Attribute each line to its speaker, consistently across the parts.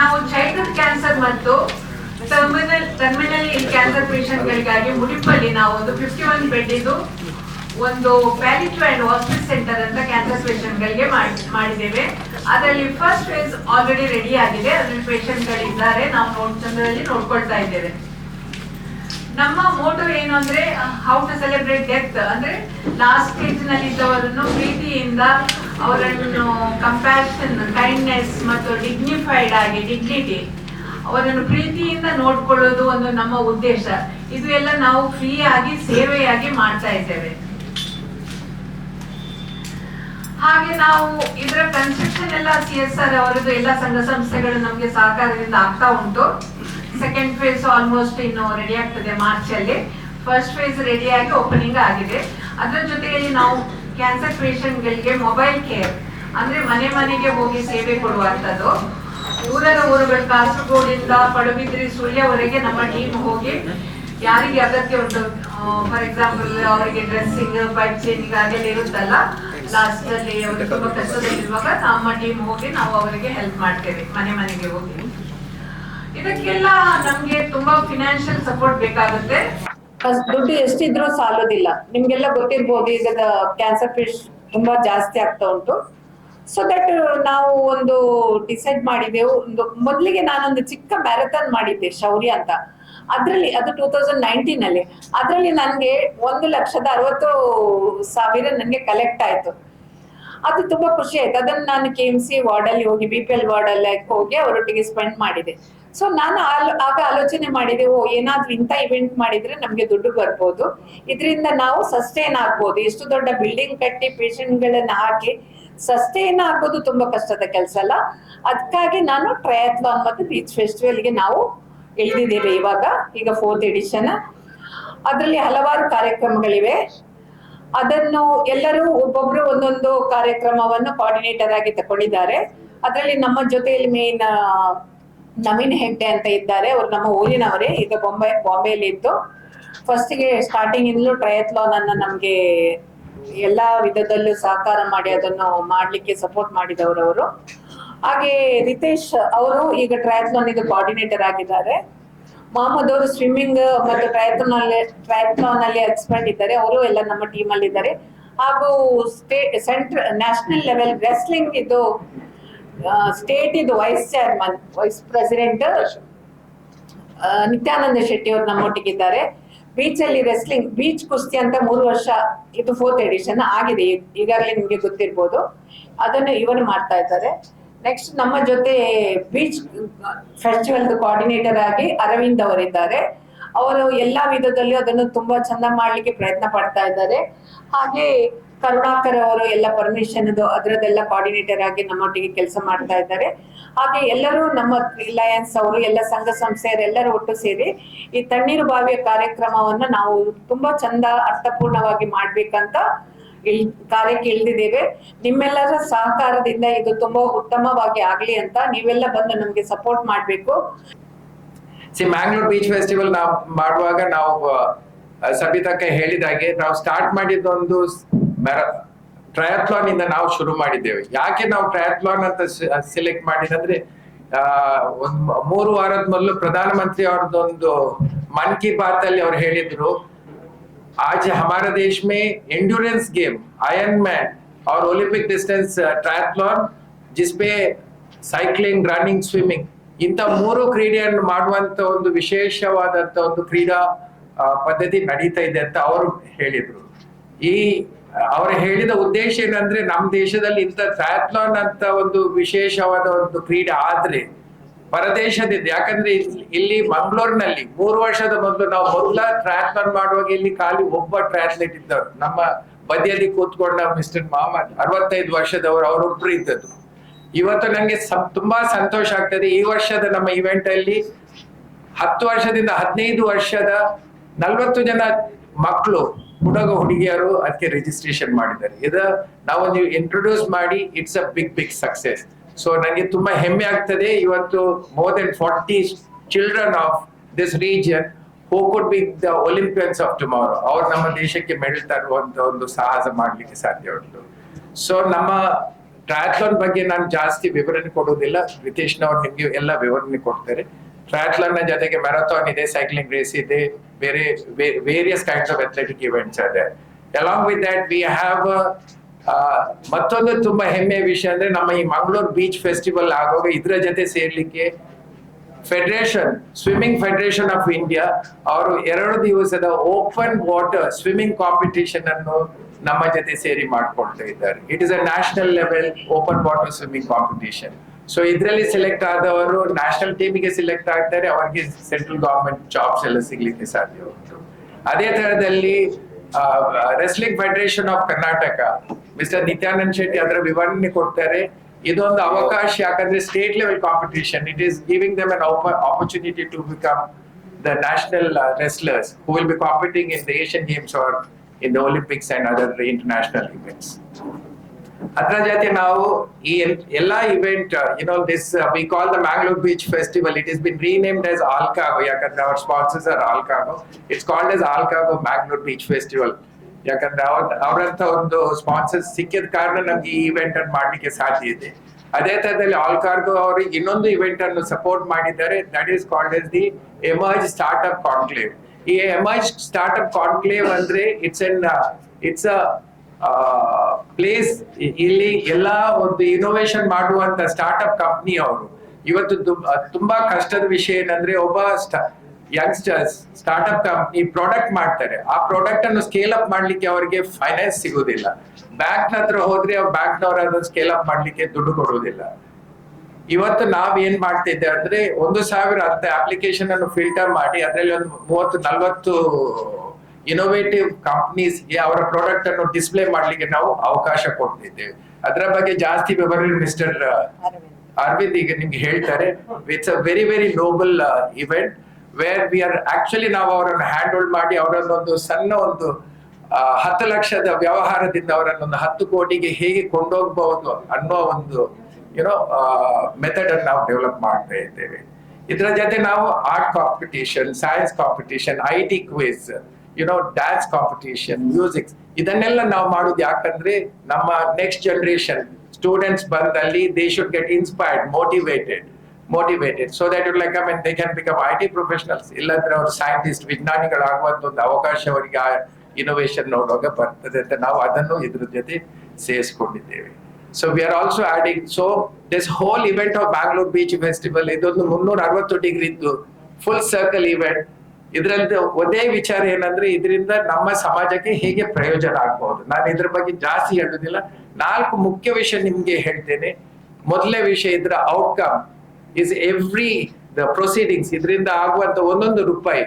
Speaker 1: ನಾವು childhood cancer ಮತ್ತು terminal terminal cancer ಗಳಿಗಾಗಿ ಮುಡಿಪಲ್ಲಿ ನಾವು ಒಂದು ಫಿಫ್ಟಿ ಒನ್ ಬೆಡ್ ಇದು ಒಂದು ಪ್ಯಾಲಿಟಿವ್ ಅಂಡ್ ಹಾಸ್ಪಿಟಲ್ ಸೆಂಟರ್ ಅಂತ ಕ್ಯಾನ್ಸರ್ ಗಳಿಗೆ ಮಾಡಿದ್ದೇವೆ. ಅದರಲ್ಲಿ ಫಸ್ಟ್ ಫೇಸ್ ಆಲ್ರೆಡಿ ರೆಡಿ ಆಗಿದೆ. ಅದರಲ್ಲಿ ಗಳಿದ್ದಾರೆ ನಾವು ನೋಡ್ ಚಂದ್ರದಲ್ಲಿ ನೋಡ್ಕೊಳ್ತಾ ಇದ್ದೇವೆ. ನಮ್ಮ ಮೋಟೋ ಏನು ಅಂದ್ರೆ ಹೌ ಟು ಸೆಲೆಬ್ರೇಟ್ ಡೆತ್ ಅಂದ್ರೆ ಲಾಸ್ಟ್ ಸ್ಟೇಜ್ನಲ್ಲಿ ಇದ್ದವರನ್ನು ಪ್ರೀತಿಯಿಂದ ಅವರನ್ನು ಕಂಪ್ಯಾಷನ್ ಕೈಂಡ್ನೆಸ್ ಮತ್ತು ಡಿಗ್ನಿಫೈಡ್ ಆಗಿ ಡಿಗ್ನಿಟಿ ಅವರನ್ನು ಪ್ರೀತಿಯಿಂದ ನೋಡ್ಕೊಳ್ಳೋದು ಒಂದು ನಮ್ಮ ಉದ್ದೇಶ. ಇದು ಎಲ್ಲ ನಾವು ಫ್ರೀ ಆಗಿ, ಸೇವೆಯಾಗಿ ಮಾಡ್ತಾ ಇದ್ದೇವೆ. ಹಾಗೆ ನಾವು ಇದರ ಕನ್ಸ್ಟ್ರಕ್ಷನ್ ಎಲ್ಲ ಸಿ ಎಸ್ ಆರ್ ಅವರದ್ದು ಎಲ್ಲ ಸಂಘ ಸಂಸ್ಥೆಗಳು ನಮಗೆ ಸಹಕಾರದಿಂದ ಆಗ್ತಾ ಉಂಟು. ಸೆಕೆಂಡ್ ಫೇಸ್ ಆಲ್ಮೋಸ್ಟ್ ಇನ್ನು ರೆಡಿ ಆಗ್ತದೆ ಮಾರ್ಚ್ ಅಲ್ಲಿ. ಫಸ್ಟ್ ಫೇಸ್ ರೆಡಿ ಆಗಿ ಓಪನಿಂಗ್ ಆಗಿದೆ. ಅದರ ಜೊತೆಯಲ್ಲಿ ನಾವು ಕ್ಯಾನ್ಸರ್ ಪೇಷಂಟ್ಗಳಿಗೆ ಮೊಬೈಲ್ ಕೇರ್ ಅಂದ್ರೆ ಮನೆ ಮನೆಗೆ ಹೋಗಿ ಸೇವೆ ಕೊಡುವಂತದ್ದು ದೂರದ ಊರುಗಳು ಕಾಸರಗೋಡಿಂದ ಪಡುಬಿದ್ರಿ ಸುಳ್ಯವರೆಗೆ ನಮ್ಮ ಟೀಮ್ ಹೋಗಿ ಯಾರಿಗೆ ಅಗತ್ಯ ಉಂಟು ಫಾರ್ ಎಕ್ಸಾಂಪಲ್ ಅವರಿಗೆ ಡ್ರೆಸ್ಸಿಂಗ್ ಪೈಪ್ ಚೇಂಜಿಂಗ್ ಆಗಲಿ ಇರುತ್ತಲ್ಲ ಲಾಸ್ಟ್ ಅಲ್ಲಿ ಅವರು ತುಂಬಾ ಕಷ್ಟದಲ್ಲಿರುವಾಗ ನಮ್ಮ ಟೀಮ್ ಹೋಗಿ ನಾವು ಅವರಿಗೆ ಹೆಲ್ಪ್ ಮಾಡ್ತೇವೆ, ಮನೆ ಮನೆಗೆ ಹೋಗಿ. ಇದಕ್ಕೆಲ್ಲ ನಮ್ಗೆ ತುಂಬಾ ಫಿನಾನ್ಷಿಯಲ್ ಸಪೋರ್ಟ್ ಬೇಕಾಗುತ್ತೆ.
Speaker 2: ಅಷ್ಟ್ ದುಡ್ಡು ಎಷ್ಟಿದ್ರು ಸಾಲೋದಿಲ್ಲ. ನಿಮ್ಗೆಲ್ಲ ಗೊತ್ತಿರ್ಬೋದು ಈಗ ಕ್ಯಾನ್ಸರ್ ಫಿಶ್ ತುಂಬಾ ಜಾಸ್ತಿ ಆಗ್ತಾ ಉಂಟು. ಸೊ ದಟ್ ನಾವು ಒಂದು ಡಿಸೈಡ್ ಮಾಡಿದೆವು. ಒಂದು ಮೊದಲಿಗೆ ನಾನೊಂದು ಚಿಕ್ಕ ಮ್ಯಾರಥಾನ್ ಮಾಡಿದ್ದೆ, ಶೌರ್ಯ ಅಂತ. ಅದ್ರಲ್ಲಿ, ಅದು ಟೂ ತೌಸಂಡ್ ನೈನ್ಟೀನ್ ಅಲ್ಲಿ. ಅದ್ರಲ್ಲಿ ನನ್ಗೆ ಒಂದು ಲಕ್ಷದ ಅರವತ್ತು ಸಾವಿರ ನನ್ಗೆ ಕಲೆಕ್ಟ್ ಆಯ್ತು. ಅದು ತುಂಬಾ ಖುಷಿ ಆಯ್ತು. ಅದನ್ನ ನಾನು ಕೆ ಎಂ ಸಿ ವಾರ್ಡ್ ಅಲ್ಲಿ ಹೋಗಿ ಬಿ ಪಿ ಎಲ್ ವಾರ್ಡ್ ಅಲ್ಲಿ ಹೋಗಿ ಅವರೊಟ್ಟಿಗೆ ಸ್ಪೆಂಡ್ ಮಾಡಿದೆ. ಸೊ ನಾನು ಆಗ ಆಲೋಚನೆ ಮಾಡಿದೆ, ಓ, ಏನಾದ್ರೂ ಇಂಥ ಇವೆಂಟ್ ಮಾಡಿದ್ರೆ ನಮ್ಗೆ ದುಡ್ಡು ಬರ್ಬೋದು. ಇದರಿಂದ ನಾವು ಸಸ್ಟೈನ್ ಆಗ್ಬೋದು. ಎಷ್ಟು ದೊಡ್ಡ ಬಿಲ್ಡಿಂಗ್ ಕಟ್ಟಿ ಪೇಷಂಟ್ಗಳನ್ನ ಗಳನ್ನ ಹಾಕಿ ಸಸ್ಟೈನ್ ಆಗೋದು ತುಂಬಾ ಕಷ್ಟದ ಕೆಲಸ ಅಲ್ಲ. ಅದಕ್ಕಾಗಿ ನಾನು ಟ್ರಯಾಥ್ಲಾನ್ ಮತ್ತು ಬೀಚ್ ಫೆಸ್ಟಿವಲ್ಗೆ ನಾವು ಇಳಿದಿದ್ದೇವೆ ಇವಾಗ, ಈಗ ಫೋರ್ತ್ ಎಡಿಷನ್ ಅದರಲ್ಲಿ ಹಲವಾರು ಕಾರ್ಯಕ್ರಮಗಳಿವೆ. ಅದನ್ನು ಎಲ್ಲರೂ ಒಬ್ಬೊಬ್ರು ಒಂದೊಂದು ಕಾರ್ಯಕ್ರಮವನ್ನು ಕೋಆರ್ಡಿನೇಟರ್ ಆಗಿ ತಗೊಂಡಿದ್ದಾರೆ. ಅದರಲ್ಲಿ ನಮ್ಮ ಜೊತೆಯಲ್ಲಿ ಮೇನ್ ನವೀನ್ ಹೆಗ್ಡೆ ಅಂತ ಇದ್ದಾರೆ. ಅವರು ನಮ್ಮ ಊರಿನವರೇ. ಈಗ ಬೊಂಬೆ, ಬಾಂಬೆಯಲ್ಲಿ ಇದ್ದು ಫಸ್ಟಿಗೆ ಸ್ಟಾರ್ಟಿಂಗ್ ಇಂದಲೂ ಟ್ರಯತ್ಲಾನ್ ಅನ್ನ ನಮ್ಗೆ ಎಲ್ಲಾ ವಿಧದಲ್ಲೂ ಸಹಕಾರ ಮಾಡಿ ಅದನ್ನು ಮಾಡ್ಲಿಕ್ಕೆ ಸಪೋರ್ಟ್ ಮಾಡಿದವರು ಅವರು. ಹಾಗೆ ರಿತೇಶ್ ಅವರು ಈಗ ಟ್ರಯತ್ಲಾನ್ ಇದು ಕೋಆರ್ಡಿನೇಟರ್ ಆಗಿದ್ದಾರೆ. ಮೊಹಮ್ಮದ್ ಅವರು ಸ್ವಿಮ್ಮಿಂಗ್ ಮತ್ತು ಟ್ರಯಥಾನ್ ಅಲ್ಲಿ ಅಲ್ಲಿ ಎಕ್ಸ್ಪರ್ಟ್ ಇದ್ದಾರೆ. ಅವರು ಎಲ್ಲ ನಮ್ಮ ಟೀಮ್ ಅಲ್ಲಿ ಇದ್ದಾರೆ ಹಾಗೂ state central national level wrestling ಇದು ಸ್ಟೇಟ್ ಇದು vice chairman vice president Nithyananda Shetty ಅವರು ನಮ್ಮೊಟ್ಟಿಗಿದ್ದಾರೆ. ಬೀಚ್ ಅಲ್ಲಿ ರೆಸ್ಲಿಂಗ್ ಬೀಚ್ ಕುಸ್ತಿ ಅಂತ ಮೂರು ವರ್ಷ ಇದು ಫೋರ್ತ್ ಎಡಿಷನ್ ಆಗಿದೆ. ಈಗಾಗಲೇ ನಿಮ್ಗೆ ಗೊತ್ತಿರ್ಬೋದು. ಅದನ್ನು ಇವರು ಮಾಡ್ತಾ ಇದ್ದಾರೆ. ನೆಕ್ಸ್ಟ್ ನಮ್ಮ ಜೊತೆ ಬೀಚ್ ಫೆಸ್ಟಿವಲ್ ಕೋಆರ್ಡಿನೇಟರ್ ಆಗಿ ಅರವಿಂದ್ ಅವರಿದ್ದಾರೆ. ಅವರು ಎಲ್ಲಾ ವಿಧದಲ್ಲಿ ಅದನ್ನು ತುಂಬಾ ಚಂದ ಮಾಡ್ಲಿಕ್ಕೆ ಪ್ರಯತ್ನ ಪಡ್ತಾ ಇದ್ದಾರೆ. ಹಾಗೆ ಕರುಣಾಕರ್ ಅವರು ಎಲ್ಲ ಪರ್ಮಿಷನ್ ಅದರದೆಲ್ಲ ಕೋಆರ್ಡಿನೇಟರ್ ಆಗಿ ನಮ್ಮೊಟ್ಟಿಗೆ ಕೆಲಸ ಮಾಡ್ತಾ ಇದ್ದಾರೆ. ಹಾಗೆ ಎಲ್ಲರೂ ನಮ್ಮ ರಿಲಯನ್ಸ್ ಅವರು, ಎಲ್ಲ ಸಂಘ ಸಂಸ್ಥೆಯರು ಎಲ್ಲರೂ ಒಟ್ಟು ಸೇರಿ ಈ ತಣ್ಣೀರು ಬಾವಿಯ ಕಾರ್ಯಕ್ರಮವನ್ನು ನಾವು ತುಂಬಾ ಚಂದ ಅರ್ಥಪೂರ್ಣವಾಗಿ ಮಾಡ್ಬೇಕಂತ ಇಳ್ ಕಾರ್ಯಕ್ಕೆ ಇಳಿದಿದ್ದೇವೆ. ನಿಮ್ಮೆಲ್ಲರ ಸಹಕಾರದಿಂದ ಇದು ತುಂಬಾ ಉತ್ತಮವಾಗಿ ಆಗ್ಲಿ ಅಂತ ನೀವೆಲ್ಲ ಬಂದು ನಮ್ಗೆ ಸಪೋರ್ಟ್ ಮಾಡ್ಬೇಕು.
Speaker 3: ಸಿ ಮ್ಯಾಂಗ್ಳೂರ್ ಬೀಚ್ ಫೆಸ್ಟಿವಲ್ ನಾವು ಮಾಡುವಾಗ ನಾವು ಸಬಿತಕ್ಕೆ ಹೇಳಿದಾಗೆ ನಾವು ಸ್ಟಾರ್ಟ್ ಮಾಡಿದ್ದೊಂದು ಟ್ರಯಾಥ್ಲಾನ್ ಇಂದ ನಾವು ಶುರು ಮಾಡಿದ್ದೇವೆ ಯಾಕೆ ನಾವು ಟ್ರಯಾಥ್ಲಾನ್ ಅಂತ ಸೆಲೆಕ್ಟ್ ಮಾಡಿದಂದ್ರೆ ಆ, ಒಂದ್ ಮ- ಮೂರು ವಾರದ ಮೊದಲು ಪ್ರಧಾನಮಂತ್ರಿ ಅವ್ರದ್ದೊಂದು ಮನ್ ಕಿ ಬಾತ್ ಅಲ್ಲಿ ಅವ್ರು ಹೇಳಿದ್ರು आज हमारे देश में एंड्योरेंस गेम आयरन मैन और ओलंपिक डिस्टेंस ट्रायथलॉन जिसपे ಸೈಕ್ಲಿಂಗ್ ರನ್ನಿಂಗ್ ಸ್ವಿಮ್ಮಿಂಗ್ ಇಂಥ ಮೂರು ಕ್ರೀಡೆಯನ್ನು ಮಾಡುವಂತ ಒಂದು ವಿಶೇಷವಾದಂತ ಒಂದು ಕ್ರೀಡಾ ಆ, ಪದ್ಧತಿ ನಡೀತಾ ಇದೆ ಅಂತ ಅವರು ಹೇಳಿದ್ರು ಈ, ಅವರು ಹೇಳಿದ ಉದ್ದೇಶ ಏನಂದ್ರೆ ನಮ್ಮ ದೇಶದಲ್ಲಿ ಇಂಥ ಥ್ಯಾಥ್ಲಾನ್ ಅಂತ ಒಂದು ವಿಶೇಷವಾದ ಒಂದು ಕ್ರೀಡೆ ಆದ್ರೆ ಪರದೇಶದಿಂದ, ಯಾಕಂದ್ರೆ ಇಲ್ಲಿ- ಮಂಗಳೂರಿನಲ್ಲಿ ಮೂರು ವರ್ಷದ ಮೊದಲು ನಾವು ಮೊದಲ ಟ್ರಾಥ್ಲಾನ್ ಮಾಡುವಾಗ ಇಲ್ಲಿ ಖಾಲಿ ಒಬ್ಬ ಟ್ರಾನ್ಸ್ಲೇಟ್ ಇದ್ದವರು. ನಮ್ಮ ಬದಿಯಲ್ಲಿ ಕೂತ್ಕೊಂಡ ಮಿಸ್ಟರ್ ಮಹಮ್ಮದ್ ಅರವತ್ತೈದು ವರ್ಷದವರು ಅವರೊಬ್ರು ಇದ್ದದ್ದು. ಇವತ್ತು ನಂಗೆ ತುಂಬಾ ಸಂತೋಷ ಆಗ್ತದೆ. ಈ ವರ್ಷದ ನಮ್ಮ ಇವೆಂಟ್ ಅಲ್ಲಿ ಹತ್ತು ವರ್ಷದಿಂದ ಹದಿನೈದು ವರ್ಷದ ನಲ್ವತ್ತು ಜನ ಮಕ್ಕಳು ಹುಡುಗ ಹುಡುಗಿಯರು ಅದಕ್ಕೆ ರಿಜಿಸ್ಟ್ರೇಷನ್ ಮಾಡಿದ್ದಾರೆ. ಇದು ನಾವು ನೀವು ಇಂಟ್ರೊಡ್ಯೂಸ್ ಮಾಡಿ it's a big big success so ನನಗೆ ತುಂಬಾ ಹೆಮ್ಮೆ ಆಗ್ತದೆ. ಇವತ್ತು more than forty children of this region who could be the Olympians of tomorrow ಅವ್ರು ನಮ್ಮ ದೇಶಕ್ಕೆ ಮೆಡಲ್ ತರುವಂತ ಒಂದು ಸಾಹಸ ಮಾಡ್ಲಿಕ್ಕೆ ಸಾಧ್ಯ ಉಂಟು. ಸೊ ನಮ್ಮ ಟ್ರಾಥ್ಲಾನ್ ಬಗ್ಗೆ ನಾನು ಜಾಸ್ತಿ ವಿವರಣೆ ಕೊಡುವುದಿಲ್ಲ. ರಿತೇಶ್ನವ್ರು ನಿಮಗೆ ಎಲ್ಲ ವಿವರಣೆ ಕೊಡ್ತಾರೆ. ಟ್ರಯಾಥ್ಲಾನ್ನ ಜೊತೆಗೆ ಮ್ಯಾರಥಾನ್ ಇದೆ ಸೈಕ್ಲಿಂಗ್ ರೇಸ್ ಇದೆ, ಬೇರೆ various kinds of athletic events ಇದೆ. Along with that we have ಮತ್ತೊಂದು ತುಂಬಾ ಹೆಮ್ಮೆಯ ವಿಷಯ ಅಂದ್ರೆ ನಮ್ಮ ಈ ಮಂಗಳೂರು ಬೀಚ್ ಫೆಸ್ಟಿವಲ್ ಆಗುವಾಗ ಇದ್ರ ಜೊತೆ ಸೇರ್ಲಿಕ್ಕೆ federation swimming federation of India ಅವರು ಎರಡು ದಿವಸದ ಓಪನ್ ವಾಟರ್ ಸ್ವಿಮ್ಮಿಂಗ್ ಕಾಂಪಿಟೇಷನ್ ಅನ್ನು ನಮ್ಮ ಜೊತೆ ಸೇರಿ ಮಾಡ್ಕೊಳ್ತಾ ಇದ್ದಾರೆ. It is a national level open water swimming competition so ಇದರಲ್ಲಿ ಸೆಲೆಕ್ಟ್ ಆದವರು ನ್ಯಾಷನಲ್ ಟೀಮಿಗೆ ಸೆಲೆಕ್ಟ್ ಆಗ್ತಾರೆ, ಅವರಿಗೆ ಸೆಂಟ್ರಲ್ ಗವರ್ಮೆಂಟ್ ಜಾಬ್ಸ್ ಎಲ್ಲ ಸಿಗ್ಲಿಕ್ಕೆ ಸಾಧ್ಯ ಉಂಟು. ಅದೇ ತರದಲ್ಲಿ wrestling federation of Karnataka mister Nityanand Shetty ಅದರ ವಿವರಣೆ ಕೊಡ್ತಾರೆ. ಇದೊಂದು ಅವಕಾಶ, ಯಾಕಂದ್ರೆ state level competition it is giving them an opportunity to become the national wrestlers who will be competing in the Asian Games or in the Olympics and other international events ಅದರ ಜೊತೆ ನಾವು ಈ ಎಲ್- ಎಲ್ಲಾ event you know this we call the Mangalore beach festival it is been renamed as Allcargo ಯಾಕಂದ್ರೆ our sponsors are Allcargo it's called as Allcargo Mangalore beach festival ಯಾಕಂದ್ರೆ ಅವ್ರ, ಅವರಂತ ಒಂದು ಸ್ಪಾನ್ಸರ್ ಸಿಕ್ಕಿದ ಕಾರಣ ನಮ್ಗೆ ಈ ಇವೆಂಟ್ ಅನ್ನು ಮಾಡ್ಲಿಕ್ಕೆ ಸಾಧ್ಯ ಇದೆ. ಅದೇ ತರದಲ್ಲಿ ಆಲ್ಕಾರ್ಗೋ ಅವರು ಇನ್ನೊಂದು ಇವೆಂಟ್ ಅನ್ನು ಸಪೋರ್ಟ್ ಮಾಡಿದ್ದಾರೆ. That is called as the emerge startup conclave ಈ ಎಮರ್ಜ್ ಸ್ಟಾರ್ಟ್ಅಪ್ ಕಾನ್ಕ್ಲೇವ್ ಅಂದ್ರೆ it's an it's a place ಇಲ್ಲಿ ಎಲ್ಲ ಒಂದು ಇನೋವೇಷನ್ ಮಾಡುವಂತ ಸ್ಟಾರ್ಟ್ಅಪ್ ಕಂಪ್ನಿ ಅವರು. ಇವತ್ತು ತುಂಬಾ ಕಷ್ಟದ ವಿಷಯ ಏನಂದ್ರೆ ಒಬ್ಬ ಯಂಗ್ಸ್ಟರ್ಸ್ ಸ್ಟಾರ್ಟ್ಅಪ್ ಕಂಪ್ನಿ ಪ್ರಾಡಕ್ಟ್ ಮಾಡ್ತಾರೆ. ಆ ಪ್ರಾಡಕ್ಟ್ ಅನ್ನು ಸ್ಕೇಲ್ ಅಪ್ ಮಾಡ್ಲಿಕ್ಕೆ ಅವರಿಗೆ ಫೈನಾನ್ಸ್ ಸಿಗುದಿಲ್ಲ. ಬ್ಯಾಂಕ್ ಹತ್ರ ಹೋದ್ರೆ ಅವ್ರ ಬ್ಯಾಂಕ್ ನವರು ಅದನ್ನು ಸ್ಕೇಲ್ ಅಪ್ ಮಾಡ್ಲಿಕ್ಕೆ ದುಡ್ಡು ಕೊಡುವುದಿಲ್ಲ. ಇವತ್ತು ನಾವ್ ಏನ್ ಮಾಡ್ತಿದ್ದೆ ಅಂದ್ರೆ ಒಂದು ಸಾವಿರ ಅಂತ ಅಪ್ಲಿಕೇಶನ್ ಅನ್ನು ಫಿಲ್ಟರ್ ಮಾಡಿ, ಅದರಲ್ಲಿ ಒಂದು ಮೂವತ್ತು, ನಲ್ವತ್ತು ಇನೋವೇಟಿವ್ ಕಂಪ್ನೀಸ್ ಅವರ ಪ್ರಾಡಕ್ಟ್ ಅನ್ನು ಡಿಸ್ಪ್ಲೇ ಮಾಡ್ಲಿಕ್ಕೆ ನಾವು ಅವಕಾಶ ಕೊಡ್ತಿದ್ದೇವೆ. ಅದರ ಬಗ್ಗೆ ಜಾಸ್ತಿ ವಿವರ ಮಿಸ್ಟರ್ ಅರವಿಂದ್ ಈಗ ನಿಮ್ಗೆ ಹೇಳ್ತಾರೆ. It's a very very noble event where we are actually ನಾವು ಅವರನ್ನು ಹ್ಯಾಂಡ್ ಮಾಡಿ ಅವರನ್ನೊಂದು ಸಣ್ಣ ಒಂದು ಹತ್ತು ಲಕ್ಷದ ವ್ಯವಹಾರದಿಂದ ಅವರನ್ನೊಂದು ಹತ್ತು ಕೋಟಿಗೆ ಹೇಗೆ ಕೊಂಡೋಗಬಹುದು ಅನ್ನೋ ಒಂದು ಯುನೋ ಮೆಥಡ್ ಅನ್ನು ನಾವು ಡೆವಲಪ್ ಮಾಡ್ತಾ ಇದ್ದೇವೆ. ಇದರ ಜೊತೆ ನಾವು art competition science competition I T quiz you know dance competition music ಇದನ್ನೆಲ್ಲ ನಾವು ಮಾಡೋದು ಯಾಕಂದ್ರೆ ನಮ್ಮ ನೆಕ್ಸ್ಟ್ ಜನರೇಷನ್ ಸ್ಟೂಡೆಂಟ್ಸ್ ಬಂದಲ್ಲಿ they should get inspired motivated motivated so that like I mean they can become I T professionals ಇಲ್ಲಾಂದ್ರೆ ಅವರು scientist ವಿಜ್ಞಾನಿಗಳಾಗುವಂತ ಒಂದು ಅವಕಾಶ ಅವರಿಗೆ ಆ ಇನೋವೇಷನ್ ನೋಡುವಾಗ ಬರ್ತದೆ ಅಂತ ನಾವು ಅದನ್ನು ಇದ್ರ ಜೊತೆ ಸೇರಿಸ್ಕೊಂಡಿದ್ದೇವೆ. So we are also adding so this whole event of Bangalore beach festival ಇದೊಂದು ಮುನ್ನೂರ ಅರವತ್ತು ಡಿಗ್ರಿ ಇದ್ದು ಫುಲ್ ಸರ್ಕಲ್ ಇವೆಂಟ್ ಇದರಲ್ಲಿ ಒಂದೇ ವಿಚಾರ ಏನಂದ್ರೆ, ಇದರಿಂದ ನಮ್ಮ ಸಮಾಜಕ್ಕೆ ಹೇಗೆ ಪ್ರಯೋಜನ ಆಗ್ಬಹುದು? ನಾನು ಇದ್ರ ಬಗ್ಗೆ ಜಾಸ್ತಿ ಹೇಳುದಿಲ್ಲ. ನಾಲ್ಕು ಮುಖ್ಯ ವಿಷಯ ನಿಮ್ಗೆ ಹೇಳ್ತೇನೆ. ಮೊದಲನೇ ವಿಷಯ ಇದ್ರ outcome is every the proceedings ಇದರಿಂದ ಆಗುವಂತ ಒಂದೊಂದು ರೂಪಾಯಿ.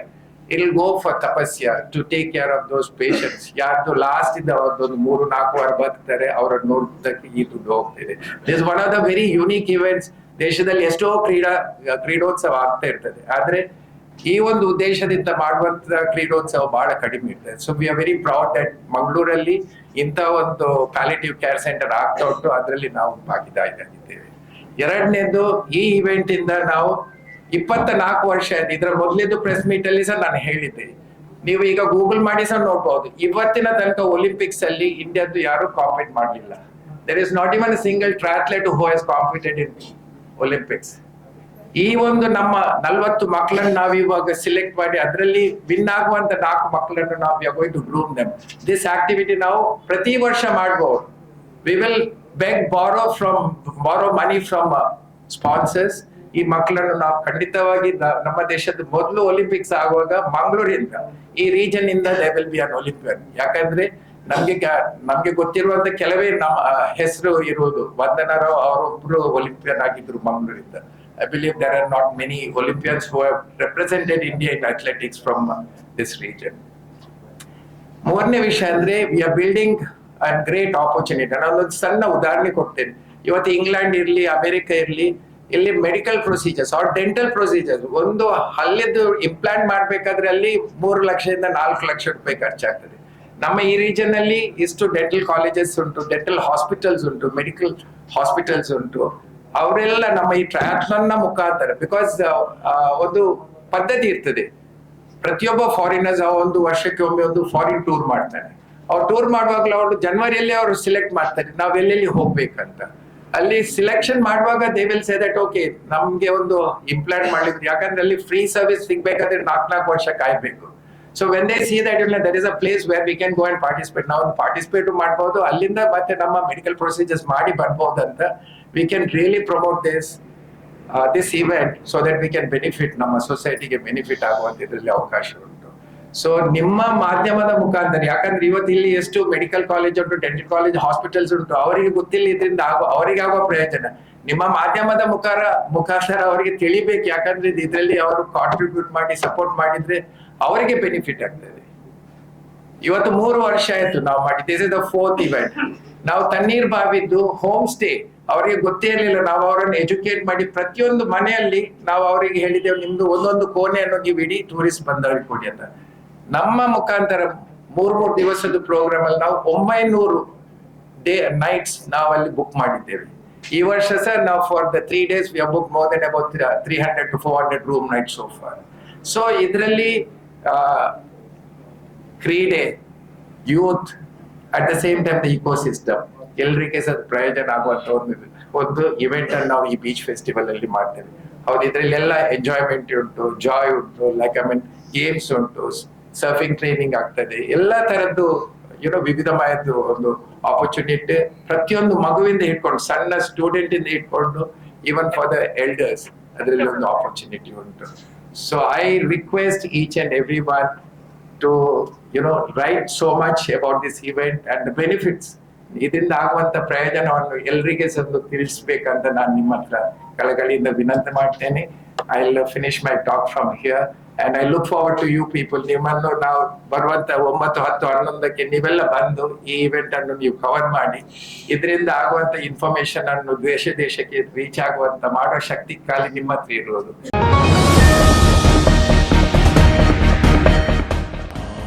Speaker 3: Will go for Tapasya to take care of those patients ಯಾರ್ದು ಲಾಸ್ಟ್ ಇಂದ ಅವ್ರದ್ದೊಂದು ಮೂರು, ನಾಲ್ಕು ವಾರ ಬರ್ತಾರೆ ಅವರ ನೋಡೋದಕ್ಕೆ ಈ ದುಡ್ಡು ಹೋಗ್ತಿದೆ. This one of the very unique events ದೇಶದಲ್ಲಿ ಎಷ್ಟೋ ಕ್ರೀಡಾ, ಕ್ರೀಡೋತ್ಸವ ಆಗ್ತಾ ಇರ್ತದೆ. ಆದ್ರೆ ಈ ಒಂದು ಉದ್ದೇಶದಿಂದ ಮಾಡುವಂತ ಕ್ರೀಡೋತ್ಸವ ಬಹಳ ಕಡಿಮೆ ಇರ್ತದೆ so we are very proud that ಮಂಗಳೂರಲ್ಲಿ ಇಂಥ ಒಂದು ಕ್ವಾಲಿಟಿವ್ ಕೇರ್ ಸೆಂಟರ್ ಆಗ್ತಾ ಉಂಟು. ಅದರಲ್ಲಿ ನಾವು ಭಾಗಿದಾಗಿದ್ದೇವೆ ಎರಡನೇದು, ಈ ಇವೆಂಟ್ ಇಂದ ನಾವು ಇಪ್ಪತ್ತ ನಾಲ್ಕು ವರ್ಷ ಆಯ್ತು ಇದರ ಮೊದಲೇದು ಪ್ರೆಸ್ ಮೀಟ್ ಅಲ್ಲಿ ಸಹ ನಾನು ಹೇಳಿದ್ದೆ. ನೀವು ಈಗ ಗೂಗಲ್ ಮಾಡಿ ಸಹ ನೋಡ್ಬೋದು. ಇವತ್ತಿನ ತನಕ ಒಲಿಂಪಿಕ್ಸ್ ಅಲ್ಲಿ ಇಂಡಿಯಾದ್ದು ಯಾರು ಕಾಂಪೀಟ್ ಮಾಡಲಿಲ್ಲ. There is not even single triathlete who has competed in Olympics ಈ ಒಂದು ನಮ್ಮ ನಲ್ವತ್ತು ಮಕ್ಕಳನ್ನ ನಾವು ಇವಾಗ ಸಿಲೆಕ್ಟ್ ಮಾಡಿ ಅದರಲ್ಲಿ ವಿನ್ ಆಗುವಂತ ನಾಲ್ಕು ಮಕ್ಕಳನ್ನು ನಾವು to groom them this activity ನಾವು ಪ್ರತಿ ವರ್ಷ ಮಾಡಬಹುದು we will beg borrow from borrow money from sponsors ಈ ಮಕ್ಕಳನ್ನು ನಾವು ಖಂಡಿತವಾಗಿ ನಮ್ಮ ದೇಶದ ಮೊದಲು ಒಲಿಂಪಿಕ್ಸ್ ಆಗುವಾಗ ಮಂಗಳೂರಿಂದ, ಈ ರೀಜನ್ ಇಂದ they will be an Olympian ಯಾಕಂದ್ರೆ ನಮ್ಗೆ ನಮ್ಗೆ ಗೊತ್ತಿರುವಂತ ಕೆಲವೇ ನಮ್ಮ ಹೆಸರು ಇರುವುದು. ವಂದನಾರಾವ್ ಅವರೊಬ್ರು ಒಲಿಂಪಿಯನ್ ಆಗಿದ್ರು ಮಂಗಳೂರಿಂದ. I believe there are not many Olympians who have represented India in athletics from this region. ಮೂರನೇ ವಿಷಯ ಅಂದ್ರೆ we are building a great opportunity ಒಂದು ಸಣ್ಣ ಉದಾಹರಣೆ ಕೊಡ್ತೇನೆ. ಇವತ್ತು ಇಂಗ್ಲೆಂಡ್ ಇರಲಿ ಅಮೆರಿಕ ಇರಲಿ, ಇಲ್ಲಿ medical procedures or dental procedures ಒಂದು ಹಲ್ಲಿದ್ದು ಇಂಪ್ಲಾಂಟ್ ಮಾಡಬೇಕಾದ್ರೆ ಅಲ್ಲಿ ಮೂರು ಲಕ್ಷದಿಂದ ನಾಲ್ಕು ಲಕ್ಷ ರೂಪಾಯಿ ಖರ್ಚಾಗ್ತದೆ. ನಮ್ಮ ಈ ರೀಜನ್ ಅಲ್ಲಿ ಇಷ್ಟು ಡೆಂಟಲ್ ಕಾಲೇಜಸ್ ಉಂಟು ಡೆಂಟಲ್ ಹಾಸ್ಪಿಟಲ್ಸ್ ಉಂಟು ಮೆಡಿಕಲ್ ಹಾಸ್ಪಿಟಲ್ಸ್ ಉಂಟು. ಅವರೆಲ್ಲ ನಮ್ಮ ಈ ಟ್ರಯಾಥ್ಲಾನ್ನ ಮುಖಾಂತರ ಬಿಕಾಸ್ ಒಂದು ಪದ್ಧತಿ ಇರ್ತದೆ. ಪ್ರತಿಯೊಬ್ಬ ಫಾರಿನರ್ಸ್ ಒಂದು ವರ್ಷಕ್ಕೆ ಒಮ್ಮೆ ಒಂದು ಫಾರಿನ್ ಟೂರ್ ಮಾಡ್ತಾರೆ. ಅವ್ರು ಟೂರ್ ಮಾಡುವಾಗಲೂ ಅವರು ಜನವರಿಯಲ್ಲಿ ಅವರು ಸಿಲೆಕ್ಟ್ ಮಾಡ್ತಾರೆ, ನಾವು ಎಲ್ಲೆಲ್ಲಿ ಹೋಗ್ಬೇಕಂತ. ಅಲ್ಲಿ ಸಿಲೆಕ್ಷನ್ ಮಾಡುವಾಗ they will say that okay ನಮ್ಗೆ ಒಂದು ಇಂಪ್ಲಾಂಟ್ ಮಾಡ್ಲಿಕ್ಕೆ ಯಾಕಂದ್ರೆ ಅಲ್ಲಿ ಫ್ರೀ ಸರ್ವಿಸ್ ಸಿಗ್ಬೇಕಾದ್ರೆ ನಾಲ್ಕು ನಾಲ್ಕು ವರ್ಷ ಕಾಯ್ಬೇಕು. So when they see that ಇಲ್ಲ that is a place where we can go and participate ನಾವು ಪಾರ್ಟಿಸಿಪೇಟ್ ಮಾಡ್ಬೋದು. ಅಲ್ಲಿಂದ ಮತ್ತೆ ನಮ್ಮ ಮೆಡಿಕಲ್ ಪ್ರೊಸೀಜರ್ಸ್ ಮಾಡಿ ಬರ್ಬೋದು ಅಂತ we can really promote this this event so that we can benefit ನಮ್ಮ ಸೊಸೈಟಿಗೆ ಬೆನಿಫಿಟ್ ಆಗುವಂತ ಇದರಲ್ಲಿ ಅವಕಾಶ ಉಂಟು. ಸೊ ನಿಮ್ಮ ಮಾಧ್ಯಮದ ಮುಖಾಂತರ, ಯಾಕಂದ್ರೆ ಇವತ್ತು ಇಲ್ಲಿ ಎಷ್ಟು ಮೆಡಿಕಲ್ ಕಾಲೇಜ್ ಉಂಟು ಡೆಂಟಲ್ ಕಾಲೇಜ್ ಹಾಸ್ಪಿಟಲ್ಸ್ ಉಂಟು, ಅವರಿಗೆ ಗೊತ್ತಿಲ್ಲ ಇದರಿಂದ ಆಗೋ ಅವರಿಗೆ ಆಗುವ ಪ್ರಯೋಜನ. ನಿಮ್ಮ ಮಾಧ್ಯಮದ ಮುಖಾರ, ಮುಖಾಂತರ ಅವರಿಗೆ ತಿಳಿಬೇಕು. ಯಾಕಂದ್ರೆ ಇದರಲ್ಲಿ ಅವರು ಕಾಂಟ್ರಿಬ್ಯೂಟ್ ಮಾಡಿ ಸಪೋರ್ಟ್ ಮಾಡಿದ್ರೆ ಅವರಿಗೆ ಬೆನಿಫಿಟ್ ಆಗ್ತದೆ. ಇವತ್ತು ಮೂರು ವರ್ಷ ಆಯ್ತು ನಾವು ಮಾಡಿ this is the fourth event ನಾವು ತಣ್ಣೀರ್ ಬಾವಿದ್ದು ಹೋಮ್ ಸ್ಟೇ ಅವರಿಗೆ ಗೊತ್ತೇ ಇರಲಿಲ್ಲ, ನಾವು ಅವರನ್ನು ಎಜುಕೇಟ್ ಮಾಡಿ ಪ್ರತಿಯೊಂದು ಮನೆಯಲ್ಲಿ ನಾವು ಅವರಿಗೆ ಹೇಳಿದ್ದೇವೆ, ನಿಮ್ದು ಒಂದೊಂದು ಕೋಣೆಯನ್ನು ನೀವು ಇಡೀ ಟೂರಿಸ್ಟ್ ಬಂದವರಿಗೆ ಕೊಡಿ ಅಂತ. ನಮ್ಮ ಮುಖಾಂತರ ಮೂರು ಮೂರು ದಿವಸದ ಪ್ರೋಗ್ರಾಮ್ ಅಲ್ಲಿ ನಾವು ಒಂಬೈನೂರು ಡೇ ನೈಟ್ಸ್ ನಾವು ಅಲ್ಲಿ ಬುಕ್ ಮಾಡಿದ್ದೇವೆ. ಈ ವರ್ಷ ಸರ್ ನಾವು for the three days we book more than about three hundred to four hundred room night so far so ಇದರಲ್ಲಿ ಕ್ರೀಡೆ, youth at the same time the ecosystem ಎಲ್ರಿಗೆ ಸಹ ಪ್ರಯೋಜನ ಆಗುವಂತ ಒಂದು ಒಂದು ಇವೆಂಟ್ ಅನ್ನು ನಾವು ಈ ಬೀಚ್ ಫೆಸ್ಟಿವಲ್ ಅಲ್ಲಿ ಮಾಡ್ತೇವೆ. ಹೌದು ಇದರಲ್ಲಿ ಎಲ್ಲ ಎಂಜಾಯ್ಮೆಂಟ್ ಉಂಟು ಜಾಯ್ ಉಂಟು ಲೈಕ್ ಐ ಮೀನ್ ಗೇಮ್ಸ್ ಉಂಟು ಸರ್ಫಿಂಗ್ ಟ್ರೈನಿಂಗ್ ಆಗ್ತದೆ. ಎಲ್ಲ ತರದ್ದು ಏನೋ ವಿವಿಧವಾದ ಒಂದು ಆಪರ್ಚುನಿಟಿ ಪ್ರತಿಯೊಂದು ಮಗುವಿಂದ ಇಟ್ಕೊಂಡು ಸಣ್ಣ ಸ್ಟೂಡೆಂಟ್ ಇಂದ ಇಟ್ಕೊಂಡು ಈವನ್ ಫಾರ್ ದ ಎಲ್ಡರ್ಸ್ ಅದರಲ್ಲಿ ಒಂದು ಆಪರ್ಚುನಿಟಿ ಉಂಟು. So I request each and to, you know, write write so much about this event and benefits ಇದರಿಂದ ಆಗುವಂತ ಪ್ರಯೋಜನವನ್ನು ಎಲ್ರಿಗೆ ಸ್ವಲ್ಪ ತಿಳಿಸ್ಬೇಕಂತ ನಾನು ನಿಮ್ಮ ಹತ್ರ ಕಳಕಳಿಯಿಂದ ವಿನಂತಿ ಮಾಡ್ತೇನೆ. I will finish my talk from here and I look forward to you people ನಿಮ್ಮನ್ನು ನಾವು ಬರುವಂತ ಒಂಬತ್ತು, ಹತ್ತು, ಹನ್ನೊಂದಕ್ಕೆ ನೀವೆಲ್ಲ ಬಂದು ಈ ಇವೆಂಟ್ ಅನ್ನು ನೀವು ಕವರ್ ಮಾಡಿ. ಇದರಿಂದ ಆಗುವಂತ ಇನ್ಫಾರ್ಮೇಶನ್ ಅನ್ನು ದೇಶ, ದೇಶಕ್ಕೆ ರೀಚ್ ಆಗುವಂತ ಮಾಡೋ ಶಕ್ತಿ ಖಾಲಿ ನಿಮ್ಮ ಹತ್ರ ಇರುವುದು